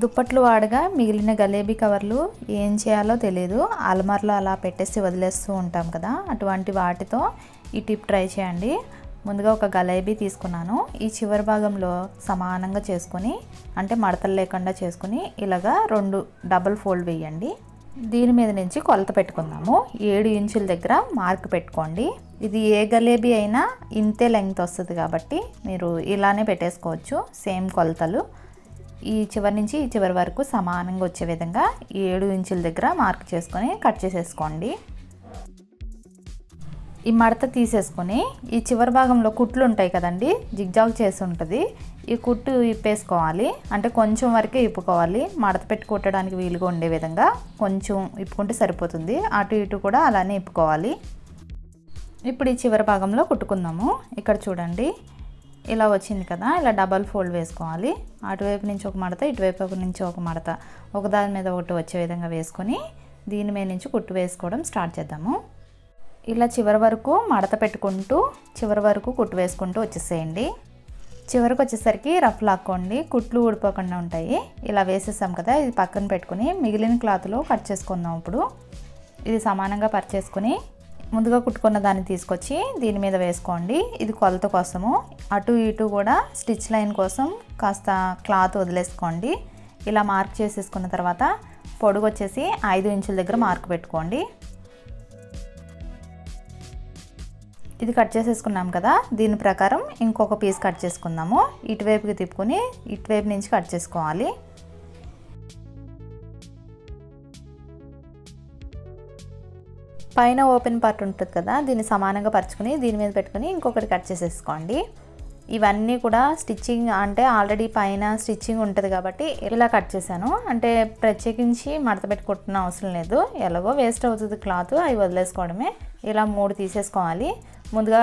దుప్పట్లు వాడగా మిగిలిన గలేబీ కవర్లు ఏం చేయాలో తెలియదు అల్మార్లో అలా పెట్టేసి వదిలేస్తూ ఉంటాం కదా. అటువంటి వాటితో ఈ టిప్ ట్రై చేయండి. ముందుగా ఒక గలేబీ తీసుకున్నాను. ఈ చివరి భాగంలో సమానంగా చేసుకొని అంటే మడతలు లేకుండా చేసుకుని ఇలాగా రెండు డబుల్ ఫోల్డ్ వేయండి. దీని మీద నుంచి కొలత పెట్టుకుందాము. ఏడు ఇంచుల దగ్గర మార్క్ పెట్టుకోండి. ఇది ఏ గలేబీ అయినా ఇంతే లెంగ్త్ వస్తుంది కాబట్టి మీరు ఇలానే పెట్టేసుకోవచ్చు. సేమ్ కొలతలు. ఈ చివరి నుంచి ఈ చివరి వరకు సమానంగా వచ్చే విధంగా ఏడు ఇంచుల దగ్గర మార్క్ చేసుకొని కట్ చేసేసుకోండి. ఈ మడత తీసేసుకొని ఈ చివరి భాగంలో కుట్లు ఉంటాయి కదండి జిగ్జాగ్ చేసి ఉంటుంది. ఈ కుట్టు ఇప్పేసుకోవాలి. అంటే కొంచెం వరకే ఇప్పుకోవాలి. మడత పెట్టి కుట్టడానికి వీలుగా ఉండే విధంగా కొంచెం ఇప్పుకుంటే సరిపోతుంది. అటు ఇటు కూడా అలానే ఇప్పుకోవాలి. ఇప్పుడు ఈ చివరి భాగంలో కుట్టుకుందాము. ఇక్కడ చూడండి. ఇలా వచ్చింది కదా ఇలా డబల్ ఫోల్డ్ వేసుకోవాలి. అటువైపు నుంచి ఒక మడత ఇటువైపు నుంచి ఒక మడత. ఒకదాని మీద ఒకటి వచ్చే విధంగా వేసుకొని దీని మీద నుంచి కుట్టు వేసుకోవడం స్టార్ట్ చేద్దాము. ఇలా చివరి వరకు మడత పెట్టుకుంటూ చివరి వరకు కుట్టు వేసుకుంటూ వచ్చేసేయండి. చివరికి వచ్చేసరికి రఫ్ లాక్కోండి. కుట్లు ఊడిపోకుండా ఉంటాయి. ఇలా వేసేసాం కదా ఇది పక్కన పెట్టుకుని మిగిలిన క్లాత్లో కట్ చేసుకుందాం ఇప్పుడు. ఇది సమానంగా పర్చేసుకొని ముందుగా కుట్టుకున్న దాన్ని తీసుకొచ్చి దీని మీద వేసుకోండి. ఇది కొలత కోసము. అటు ఇటు కూడా స్టిచ్ లైన్ కోసం కాస్త క్లాత్ వదిలేసుకోండి. ఇలా మార్క్ చేసేసుకున్న తర్వాత పొడుగు వచ్చేసి ఐదు ఇంచుల దగ్గర మార్క్ పెట్టుకోండి. ఇది కట్ చేసేసుకున్నాం కదా దీని ప్రకారం ఇంకొక పీస్ కట్ చేసుకుందాము. ఇటువైపుకి తిప్పుకొని ఇటువైపు నుంచి కట్ చేసుకోవాలి. పైన ఓపెన్ పార్ట్ ఉంటుంది కదా దీన్ని సమానంగా పరుచుకుని దీని మీద పెట్టుకుని ఇంకొకటి కట్ చేసేసుకోండి. ఇవన్నీ కూడా స్టిచ్చింగ్ అంటే ఆల్రెడీ పైన స్టిచ్చింగ్ ఉంటుంది కాబట్టి ఇలా కట్ చేశాను. అంటే ప్రత్యేకించి మడత పెట్టుకుంటున్న అవసరం లేదు. ఎలాగో వేస్ట్ అవుతుంది క్లాత్ అవి వదిలేసుకోవడమే. ఇలా మూడు తీసేసుకోవాలి. ముందుగా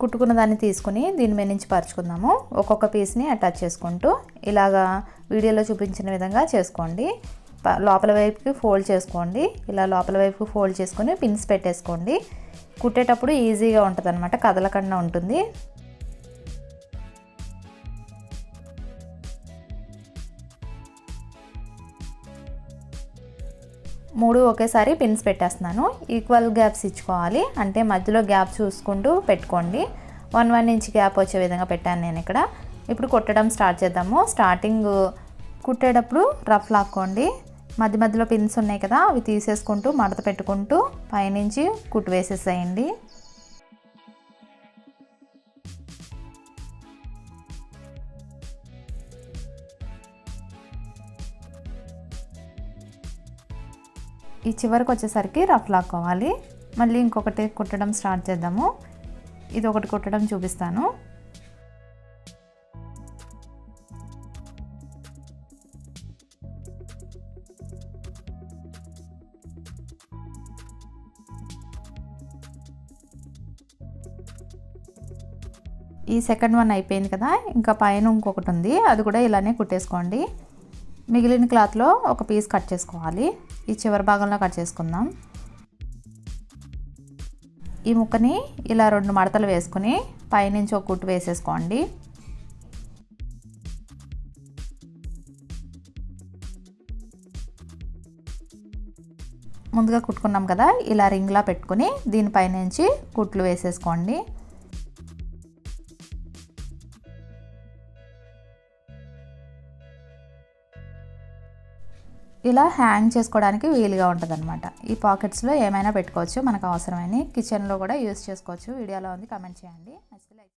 కుట్టుకున్న దాన్ని తీసుకుని దీని మీద నుంచి పరుచుకుందాము. ఒక్కొక్క పీస్ని అటాచ్ చేసుకుంటూ ఇలాగా వీడియోలో చూపించిన విధంగా చేసుకోండి. లోపల వైపుకి ఫోల్డ్ చేసుకోండి. ఇలా లోపల వైపుకి ఫోల్డ్ చేసుకొని పిన్స్ పెట్టేసుకోండి. కుట్టేటప్పుడు ఈజీగా ఉంటుంది అనమాట కదలకుండా ఉంటుంది. మూడు ఒకేసారి పిన్స్ పెట్టేస్తున్నాను. ఈక్వల్ గ్యాప్స్ ఇచ్చుకోవాలి. అంటే మధ్యలో గ్యాప్ చూసుకుంటూ పెట్టుకోండి. వన్ వన్ ఇంచ్ గ్యాప్ వచ్చే విధంగా పెట్టాను నేను ఇక్కడ. ఇప్పుడు కుట్టడం స్టార్ట్ చేద్దాము. స్టార్టింగ్ కుట్టేటప్పుడు రఫ్ లాక్కోండి. మధ్య మధ్యలో పిన్స్ ఉన్నాయి కదా అవి తీసేసుకుంటూ మడత పెట్టుకుంటూ పైనుంచి కుట్టు వేసేసేయండి. ఈ చివరికి వచ్చేసరికి రఫ్ లాక్కోవాలి. మళ్ళీ ఇంకొకటి కుట్టడం స్టార్ట్ చేద్దాము. ఇది ఒకటి కుట్టడం చూపిస్తాను. ఈ సెకండ్ వన్ అయిపోయింది కదా ఇంకా పైన ఇంకొకటి ఉంది అది కూడా ఇలానే కుట్టేసుకోండి. మిగిలిన క్లాత్లో ఒక పీస్ కట్ చేసుకోవాలి ఈ చివరి భాగంలో కట్ చేసుకుందాం. ఈ ముక్కని ఇలా రెండు మడతలు వేసుకుని పైనుంచి ఒక కుట్టు వేసేసుకోండి. ముందుగా కుట్టుకున్నాం కదా ఇలా రింగ్లా పెట్టుకుని దీనిపైనుంచి కుట్లు వేసేసుకోండి. ఇలా హ్యాంగ్ చేసుకోవడానికి వీలుగా ఉంటుంది అనమాట ఈ పాకెట్స్లో ఏమైనా పెట్టుకోవచ్చు మనకు అవసరమైన కిచెన్లో కూడా యూస్ చేసుకోవచ్చు. వీడియోలో ఉంది కమెంట్ చేయండి.